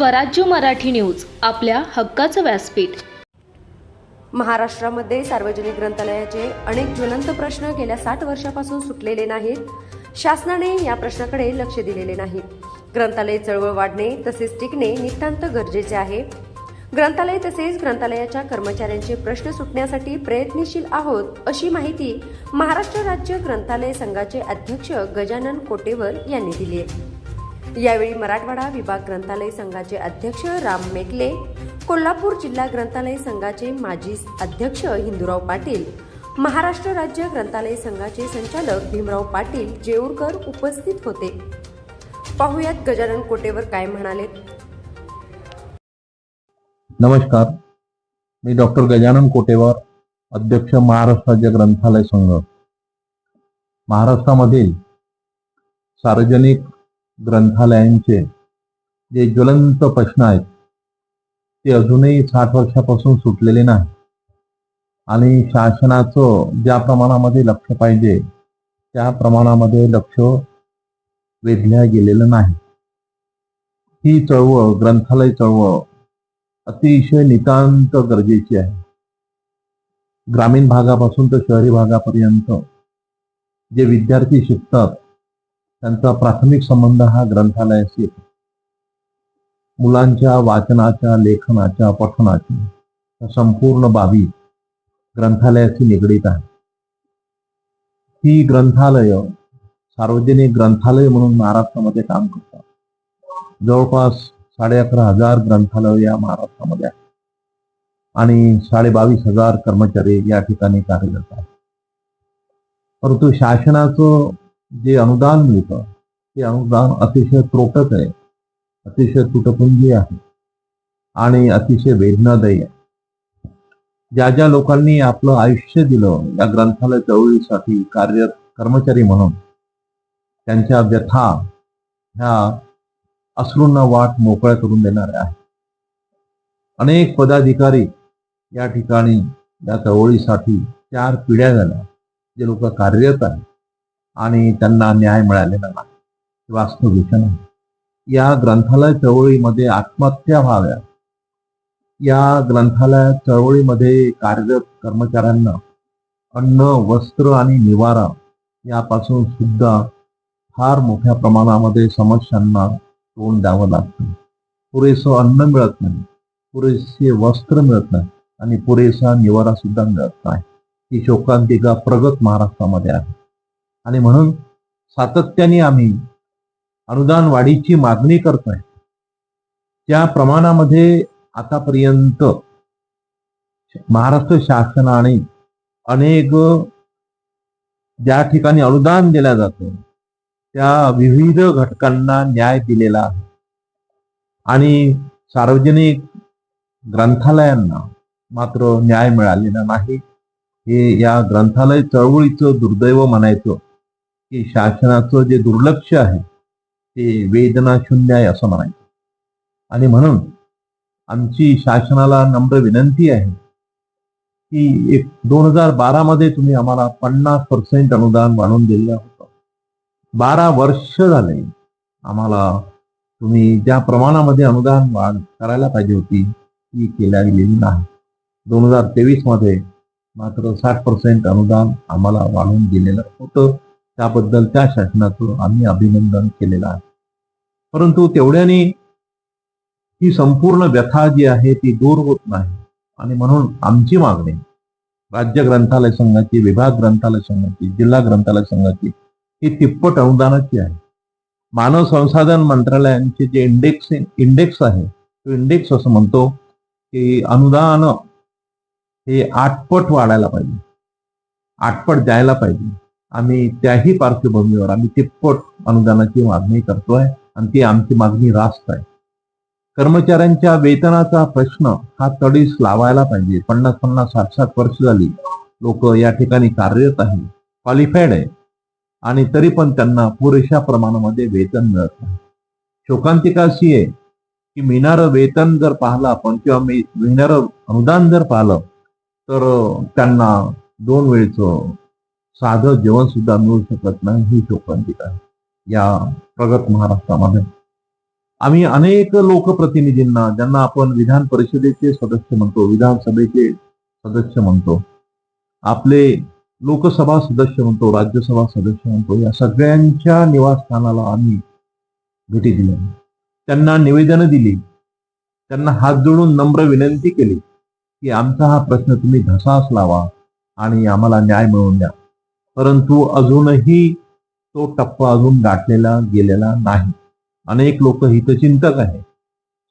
स्वराज्य मराठी न्यूज आपल्या हक्काचं व्यासपीठ. महाराष्ट्रामध्ये सार्वजनिक ग्रंथालयाचे अनेक ज्वलंत प्रश्न गेल्या साठ वर्षापासून सुटलेले नाहीत. शासनाने या प्रश्नाकडे लक्ष दिलेले नाही. ग्रंथालय चळवळ वाढणे तसेच टिकणे नितांत गरजेचे आहे. ग्रंथालय तसेच ग्रंथालयाच्या कर्मचाऱ्यांचे प्रश्न सुटण्यासाठी प्रयत्नशील आहोत अशी माहिती महाराष्ट्र राज्य ग्रंथालय संघाचे अध्यक्ष गजानन कोटेवर यांनी दिली आहे. यावेळी मराठवाडा विभाग ग्रंथालय संघाचे अध्यक्ष राम मेकले कोल्हापूर जिल्हा ग्रंथालय संघाचे माजी अध्यक्ष हिंदूराव पाटील महाराष्ट्र राज्य ग्रंथालय संघाचे संचालक भीमराव पाटील जेऊरकर उपस्थित होते. पाहुयात गजानन कोटेवर काय म्हणाले? नमस्कार मी डॉक्टर गजानन कोटेवर अध्यक्ष महाराष्ट्र राज्य ग्रंथालय संघ. महाराष्ट्रामधील सार्वजनिक ग्रंथालयांचे जे ज्वलंत प्रश्न आहेत ते अजूनही साठ वर्षापासून सुटलेले नाही. आणि शासनाचं ज्या प्रमाणामध्ये लक्ष पाहिजे त्या प्रमाणामध्ये लक्ष वेधल्या गेलेलं नाही. ही चळवळ ग्रंथालय चळवळ अतिशय नितांत गरजेची आहे. ग्रामीण भागापासून तर शहरी भागापर्यंत जे विद्यार्थी शिकतात त्यांचा प्राथमिक संबंध हा ग्रंथालयाशी येतो. मुलांच्या वाचनाच्या लेखनाच्या पठणाच्या संपूर्ण बाबी ग्रंथालयाशी निगडीत आहे ही ग्रंथालय सार्वजनिक ग्रंथालय म्हणून महाराष्ट्रामध्ये काम करतात. जवळपास साडे अकरा हजार ग्रंथालय या महाराष्ट्रामध्ये आहेत. आणि साडे बावीस हजार कर्मचारी या ठिकाणी कार्यरत आहेत. परंतु शासनाचं जे अनुदान मिळतं ते अनुदान अतिशय त्रोटक आहे अतिशय तुटपुंजी आहे आणि अतिशय वेदनादायी आहे. ज्या ज्या लोकांनी आपलं आयुष्य दिलं या ग्रंथालय चळवळीसाठी कार्य कर्मचारी म्हणून त्यांच्या व्यथा ह्या अश्रूंना वाट मोकळ्या करून देणाऱ्या आहे अनेक पदाधिकारी या ठिकाणी या चळवळीसाठी चार पिढ्या झाल्या जे लोक कार्यरत आहेत. आणि त्यांना न्याय मिळालेला नाही. हे वास्तव आहे. या ग्रंथालय चळवळीमध्ये आत्महत्या व्हाव्या. या ग्रंथालय चळवळीमध्ये कार्यरत कर्मचाऱ्यांना अन्न वस्त्र आणि निवारा यापासून सुद्धा फार मोठ्या प्रमाणामध्ये समस्यांना तोंड द्यावं लागतं. पुरेसं अन्न मिळत नाही. पुरेसे वस्त्र मिळत नाही. आणि पुरेसा निवारा सुद्धा मिळत नाही. ही शोकांतिका प्रगत महाराष्ट्रामध्ये आहे. आणि म्हणून सातत्याने आम्ही अनुदान वाढीची मागणी करतोय. त्या प्रमाणामध्ये आतापर्यंत महाराष्ट्र शासनाने अनेक ज्या ठिकाणी अनुदान दिल्या जातं त्या विविध घटकांना न्याय दिलेला आहे. आणि सार्वजनिक ग्रंथालयांना मात्र न्याय मिळालेला नाही. हे या ग्रंथालय चळवळीचं दुर्दैव म्हणायचं की शासनाचं जे दुर्लक्ष आहे ते वेदना शून्य आहे असं म्हणायचं. आणि म्हणून आमची शासनाला नम्र विनंती आहे की एक दोन हजार बारामध्ये तुम्ही आम्हाला पन्नास पर्सेंट अनुदान वाढवून दिलेलं होतं. बारा वर्ष झाले आम्हाला तुम्ही ज्या प्रमाणामध्ये अनुदान वाढ करायला पाहिजे होती ती केल्या गेलेली नाही. दोन हजार तेवीसमध्ये मात्र साठ पर्सेंट अनुदान आम्हाला वाढवून दिलेलं होतं. त्याबद्दल त्या शासनाचं आम्ही अभिनंदन केलेलं आहे. परंतु तेवढ्याने ही संपूर्ण व्यथा जी आहे ती दूर होत नाही. आणि म्हणून आमची मागणी राज्य ग्रंथालय संघाची विभाग ग्रंथालय संघाची जिल्हा ग्रंथालय संघाची ही तिप्पट अनुदानाची आहे. मानव संसाधन मंत्रालयांचे जे इंडेक्स इंडेक्स आहे तो इंडेक्स असं म्हणतो की अनुदान हे आठपट वाढायला पाहिजे. आठपट द्यायला पाहिजे. आम्ही त्याही पार्श्वभूमीवर आम्ही तिप्पट अनुदानाची मागणी करतोय आणि ती आमची मागणी रास्त आहे. कर्मचाऱ्यांच्या वेतनाचा प्रश्न हा तडीस लावायला पाहिजे. पन्नास पन्नास साठ साठ वर्ष झाली लोक या ठिकाणी कार्यरत आहे क्वालिफाईड आहे आणि तरी पण त्यांना पुरेशा प्रमाणामध्ये वेतन मिळत नाही. शोकांतिका अशी आहे की मिळणारं वेतन जर पाहिलं आपण किंवा मी मिळणारं अनुदान जर पाहिलं तर त्यांना दोन वेळचं साधं जेवण सुद्धा मिळू शकत नाही ही शोकांतिका आहे. या प्रगत महाराष्ट्रामध्ये. आम्ही अनेक लोकप्रतिनिधींना ज्यांना आपण विधान परिषदेचे सदस्य म्हणतो विधानसभेचे सदस्य म्हणतो आपले लोकसभा सदस्य म्हणतो राज्यसभा सदस्य म्हणतो या सगळ्यांच्या निवासस्थानाला आम्ही भेटी दिल्या. त्यांना निवेदनं दिली. त्यांना हात जोडून नम्र विनंती केली की आमचा हा प्रश्न तुम्ही धसास लावा आणि आम्हाला न्याय मिळवून द्या. परंतु अजूनही तो टप्पा अजून गाठलेला गेलेला नाही. अनेक लोक हितचिंतक आहे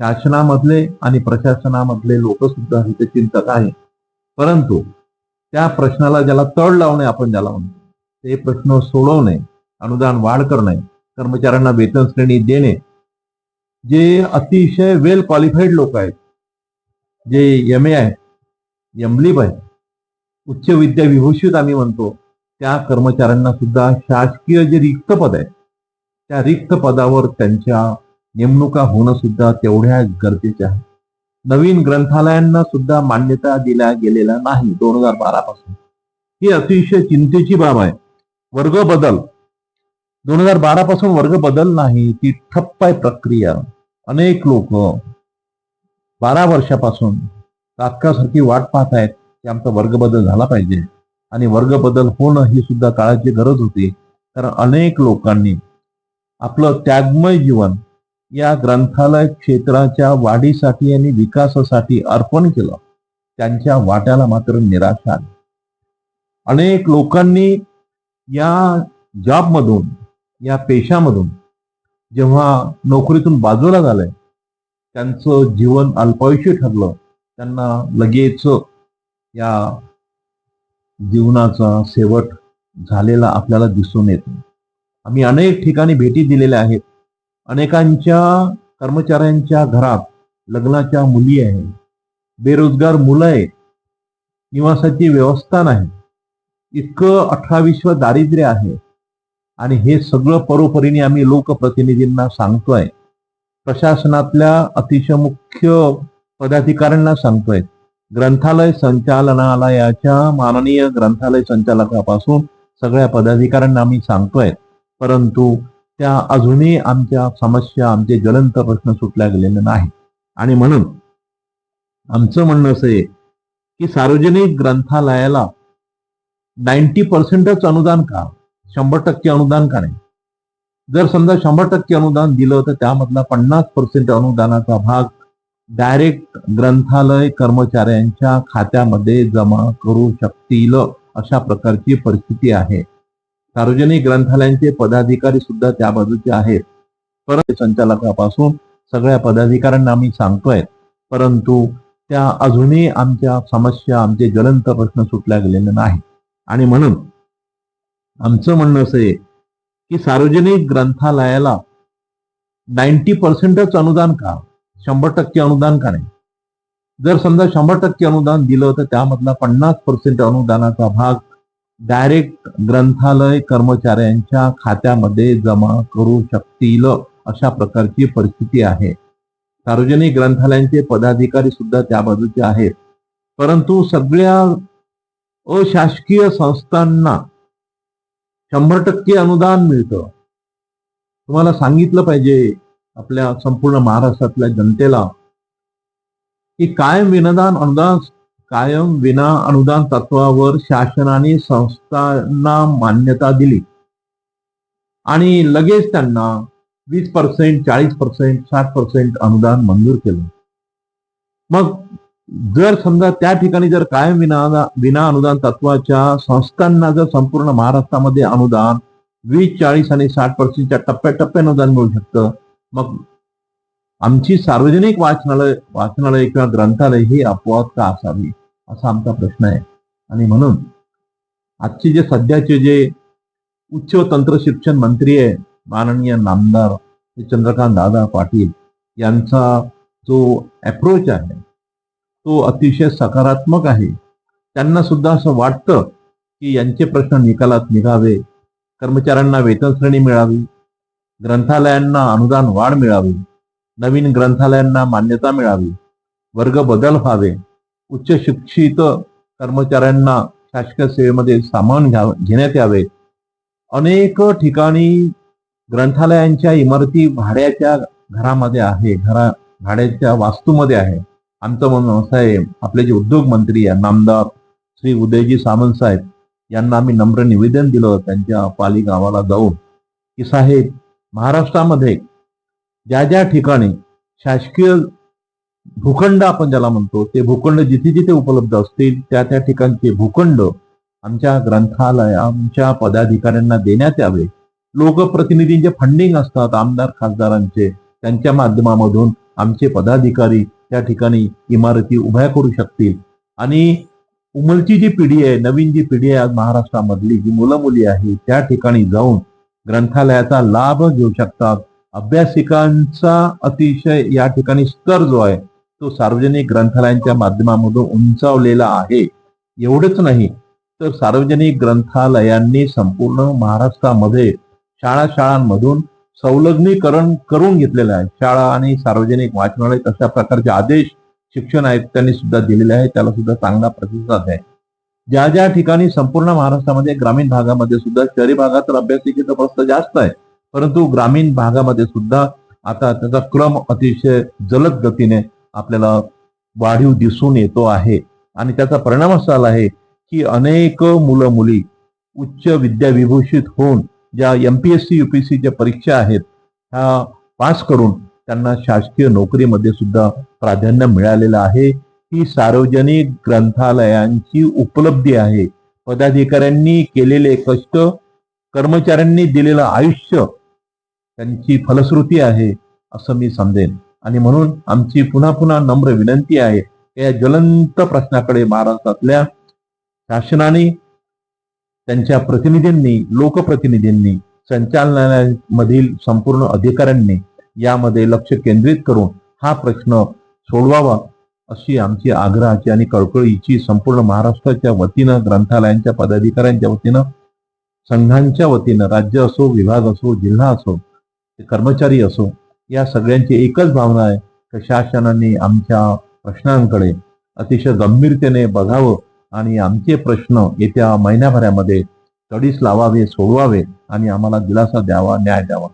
शासनामधले आणि प्रशासनामधले लोक सुद्धा हितचिंतक आहे परंतु त्या प्रश्नाला ज्याला तळ लावणे आपण ज्याला म्हणतो ते प्रश्न सोडवणे अनुदान वाढ करणे कर्मचाऱ्यांना वेतन श्रेणी देणे जे अतिशय वेल क्वालिफाईड लोक आहेत जे एम ए आहेत एमलिब आहे उच्च विद्या विभूषित आम्ही म्हणतो त्या कर्मचाऱ्यांना सुद्धा शासकीय जे रिक्त पद आहे त्या रिक्त पदावर त्यांच्या नेमणुका होणं सुद्धा तेवढ्या गरजेच्या आहे. नवीन ग्रंथालयांना सुद्धा मान्यता दिल्या गेलेल्या नाही दोन हजार बारा पासून. ही अतिशय चिंतेची बाब आहे. वर्ग बदल. दोन हजार बारा पासून वर्ग बदल नाही ती ठप्प आहे प्रक्रिया. अनेक लोक बारा वर्षापासून तात्कासारखी वाट पाहत आहेत की आमचा वर्ग बदल झाला पाहिजे. आणि वर्ग बदल होणं ही सुद्धा काळाची गरज होती. कारण अनेक लोकांनी आपलं त्यागमय जीवन या ग्रंथालय क्षेत्राच्या वाढीसाठी आणि विकासासाठी अर्पण केलं. त्यांच्या वाट्याला मात्र निराशा आली. अनेक लोकांनी या जॉबमधून या पेशामधून जेव्हा नोकरीतून बाजूला झालंय त्यांचं जीवन अल्पायुष्य ठरलं. त्यांना लगेच या जीवनाचा शेवट झालेला आपल्याला दिसून येतो. आम्ही अनेक ठिकाणी भेटी दिलेल्या आहेत. अनेकांच्या कर्मचाऱ्यांच्या घरात लग्नाच्या मुली आहेत. बेरोजगार मुलं आहेत. निवासाची व्यवस्था नाही. इतकं अठराविश्व दारिद्र्य आहे. आणि हे सगळं परोपरीने आम्ही लोकप्रतिनिधींना सांगतोय. प्रशासनातल्या अतिशय मुख्य पदाधिकाऱ्यांना सांगतोय. ग्रंथालय संचालनालयाच्या माननीय ग्रंथालय संचालकापासून सगळ्या पदाधिकाऱ्यांना आम्ही सांगतोय. परंतु त्या अजूनही आमच्या समस्या आमचे ज्वलंत प्रश्न सुटल्या गेलेले नाही. आणि म्हणून आमचं म्हणणं असं आहे की सार्वजनिक ग्रंथालयाला नाईन्टी पर्सेंटच अनुदान का? शंभर टक्के अनुदान का नाही? जर समजा शंभर टक्के अनुदान दिलं तर त्यामधला पन्नास पर्सेंट अनुदानाचा भाग डायरेक्ट ग्रंथालय कर्मचाऱ्यांच्या खात्यामध्ये जमा करू शकतील अशा प्रकारची परिस्थिती आहे. सार्वजनिक ग्रंथालयांचे पदाधिकारी सुद्धा त्या बाजूचे आहेत. परत संचालकापासून सगळ्या पदाधिकाऱ्यांना आम्ही सांगतोय. परंतु त्या अजूनही आमच्या समस्या आमचे ज्वलंत प्रश्न सुटल्या गेलेले नाही आणि म्हणून आमचं म्हणणं असं आहे की सार्वजनिक ग्रंथालयाला नाईन्टी पर्सेंटच अनुदान का? शंभर टक्के अनुदान का नाही? जर समजा शंभर टक्के अनुदान दिलं तर त्यामधला पन्नास पर्सेंट अनुदानाचा भाग डायरेक्ट ग्रंथालय कर्मचाऱ्यांच्या खात्यामध्ये जमा करू शकतील अशा प्रकारची परिस्थिती आहे. सार्वजनिक ग्रंथालयांचे पदाधिकारी सुद्धा त्या बाजूचे आहेत. परंतु सगळ्या अशासकीय संस्थांना शंभर टक्के अनुदान मिळतं. तुम्हाला सांगितलं पाहिजे आपल्या संपूर्ण महाराष्ट्रातल्या जनतेला की कायम विनदान अनुदान कायम विना अनुदान तत्वावर शासनाने संस्थांना मान्यता दिली. आणि लगेच त्यांना वीस पर्सेंट चाळीस पर्सेंट साठ पर्सेंट अनुदान मंजूर केलं. मग जर समजा त्या ठिकाणी जर कायम विना विना अनुदान तत्वाच्या संस्थांना जर संपूर्ण महाराष्ट्रामध्ये अनुदान वीस चाळीस आणि साठ पर्सेंटच्या टप्प्याटप्प्याने अनुदान मिळू शकतं मग आमची सार्वजनिक वाचनालय वाचनालय किंवा ग्रंथालय ही अपवाद का असावी? असा आमचा प्रश्न आहे. आणि म्हणून आजचे जे सध्याचे जे उच्च तंत्र शिक्षण मंत्री आहे माननीय नामदार चंद्रकांत दादा पाटील यांचा जो अप्रोच आहे तो अतिशय सकारात्मक आहे. त्यांना सुद्धा असं वाटतं की यांचे प्रश्न निकालात निघावे कर्मचाऱ्यांना वेतन श्रेणी मिळावी ग्रंथालयांना अनुदान वाढ मिळावी नवीन ग्रंथालयांना मान्यता मिळावी वर्ग बदल व्हावे उच्च शिक्षित कर्मचाऱ्यांना शासकीय सेवेमध्ये सामान घ्या घेण्यात यावे. अनेक ठिकाणी ग्रंथालयांच्या इमारती भाड्याच्या घरामध्ये आहे घरा भाड्याच्या वास्तूमध्ये आहे. आमचं म्हणणं असं आहे आपले जे उद्योग मंत्री आहे नामदार श्री उदयजी सामंत साहेब यांना आम्ही नम्र निवेदन दिलं त्यांच्या पाली गावाला जाऊन. की साहेब महाराष्ट्रामध्ये ज्या ज्या ठिकाणी शासकीय भूखंड आपण ज्याला म्हणतो ते भूखंड जिथे जिथे उपलब्ध असतील त्या त्या ठिकाणचे भूखंड आमच्या ग्रंथालय आमच्या पदाधिकाऱ्यांना देण्यात यावे. लोकप्रतिनिधींचे फंडिंग असतात आमदार खासदारांचे. त्यांच्या माध्यमामधून आमचे पदाधिकारी त्या ठिकाणी इमारती उभ्या करू शकतील. आणि उमलची जी पिढी आहे नवीन जी पिढी आहे आज महाराष्ट्रामधली जी मुलं मुली आहे त्या ठिकाणी जाऊन ग्रंथालयाचा लाभ घेऊ शकतात. अभ्यासिकांचा अतिशय या ठिकाणी स्तर जो आहे तो सार्वजनिक ग्रंथालयांच्या माध्यमामधून उंचावलेला आहे. एवढंच नाही तर सार्वजनिक ग्रंथालयांनी संपूर्ण महाराष्ट्रामध्ये शाळा शाळांमधून संलग्नीकरण करून घेतलेलं आहे. शाळा आणि सार्वजनिक वाचनालय तशा प्रकारचे आदेश शिक्षण आयुक्तांनी सुद्धा दिलेले आहे त्याला सुद्धा चांगला प्रतिसाद आहे. ज्या ज्या ठिकाणी संपूर्ण महाराष्ट्रामध्ये ग्रामीण भागामध्ये सुद्धा शहरी भागात तर अभ्यासिकेचं प्रस्त जास्त आहे परंतु ग्रामीण भागामध्ये सुद्धा आता त्याचा क्रम अतिशय जलद गतीने आपल्याला वाढीव दिसून येतो आहे. आणि त्याचा परिणाम असा झाला आहे की अनेक मुलं मुली उच्च विद्याविभूषित होऊन ज्या एम पी एस सी युपीएससीच्या परीक्षा आहेत ह्या पास करून त्यांना शासकीय नोकरीमध्ये सुद्धा प्राधान्य मिळालेलं आहे. ही सार्वजनिक ग्रंथालयांची उपलब्धी आहे. पदाधिकाऱ्यांनी केलेले कष्ट कर्मचाऱ्यांनी दिलेलं आयुष्य त्यांची फलश्रुती आहे असं मी समजेन. आणि म्हणून आमची पुन्हा पुन्हा नम्र विनंती आहे या ज्वलंत प्रश्नाकडे महाराष्ट्रातल्या शासनाने त्यांच्या प्रतिनिधींनी लोकप्रतिनिधींनी संचालनालयामधील संपूर्ण अधिकाऱ्यांनी यामध्ये लक्ष केंद्रित करून हा प्रश्न सोडवावा. अशी आमची आग्रहाची आणि कळकळीची संपूर्ण महाराष्ट्राच्या वतीनं ग्रंथालयांच्या पदाधिकाऱ्यांच्या वतीनं संघांच्या वतीनं राज्य असो विभाग असो जिल्हा असो कर्मचारी असो या सगळ्यांची एकच भावना आहे की शासनाने आमच्या प्रश्नांकडे अतिशय गंभीरतेने बघावं आणि आमचे प्रश्न येत्या महिन्याभरामध्ये तडीस लावावे सोडवावे आणि आम्हाला दिलासा द्यावा न्याय द्यावा.